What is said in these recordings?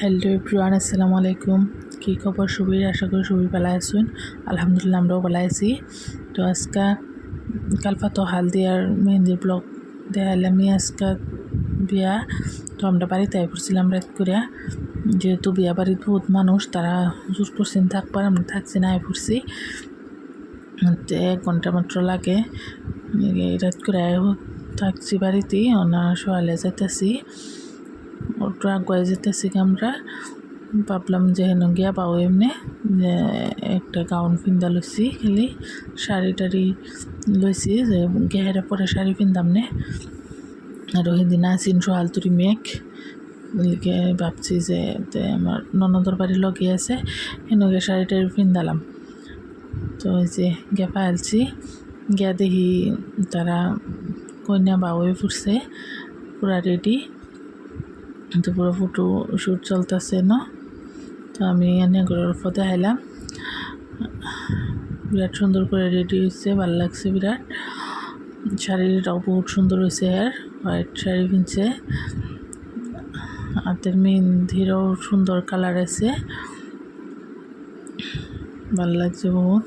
Hello everyone আসসালামু আলাইকুম কী খবর সবই? আশা করি সবই ভালো আছেন। আলহামদুলিল্লাহ, আমরাও ভালো আছি। তো আজকে কালপা তো হালদি আর মেহেন্দির ব্লগ দেখালাম আজকে বিয়া, তো আমরা বাড়িতে আই পড়ছিলাম রাত করে যেহেতু বিয়া বাড়ির বহুত মানুষ, তারা জোর করছেন থাকবার, আমরা থাকছি না আই এক ঘণ্টা মাত্র লাগে। রাত করে থাকছি বাড়িতে ওনার সকালে যাইতেছি। ওটা আগুয়াই যেতেছি আমরা ভাবলাম যে হেন গিয়া পাও এমনি। একটা গাউন পিন্দা লইছি খালি। শাড়ি টাড়ি লইছি যে গেহেরা পরে শাড়ি পিন্দাম নে। আর সেদিন আসিন সোহালতুরি মেঘ লিগে ভাবছি যে আমার ননদর বাড়ি লগে আছে। সেনকে শাড়ি টাড়ি পিন্দালাম তো ওই যে গিয়া পাইলছি গিয়া দেখি তারা কন্যা বাউয়ে ফুটছে পুরা রেডি তো পুরো ফটো শ্যুট চলতেছে না। তো আমি এনে ঘরের উপর দেখাইলাম বিরাট সুন্দর করে রেডি হয়েছে ভালো লাগছে বিরাট। শাড়িটাও বহুত সুন্দর হয়েছে আর হোয়াইট শাড়ি কিনছে। হাতের মেহেন্দিরও সুন্দর কালার আছে। ভালো লাগছে বহুত।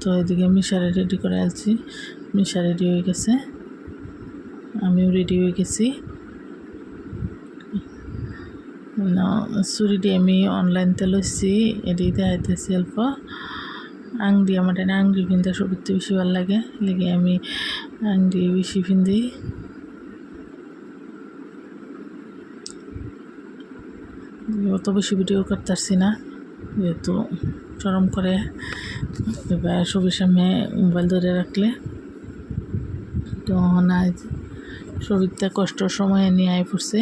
তো এদিকে মিশারে রেডি করে আলছি মিশা রেডি হয়ে গেছে। আমিও রেডি হয়ে গেছি। চুরিটি আমি অনলাইনতে লইছি এটি দেখাইতেছি অল্প। আংটি আমার এটা আংটি পিনতে সবথেকে বেশি ভালো লাগে লেগে আমি আংটি বেশি পিন্দি অত বেশি ভিডিও করতেছি না, যেহেতু চরম করে এবার ছবির সামনে মোবাইল ধরে রাখলে। তো না, ছবিতে কষ্টর সময় নিয়ে আই পড়ছে।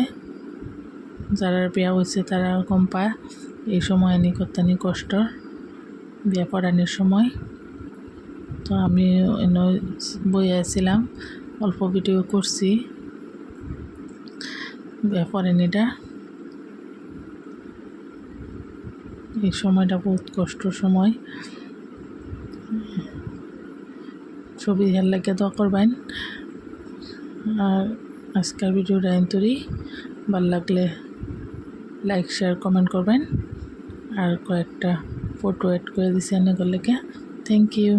যারা বিয়া হয়েছে তারা কম পায়। এই সময় নি করতানি কষ্ট, বিয়া পড়ানোর সময়। তো আমি বই আছিলাম, অল্প ভিডিও করছি। বিয়া পড়ানিটা। এই সময়টা বহুত কষ্টর সময়। ছবি ভালো লাগে তো করবেন। আর আজকের ভিডিওটা এন্তরি। ভালো লাগলে লাইক শেয়ার কমেন্ট করবেন আর কয়েকটা ফটো অ্যাড করে দিছি এনে গেলে থ্যাংক ইউ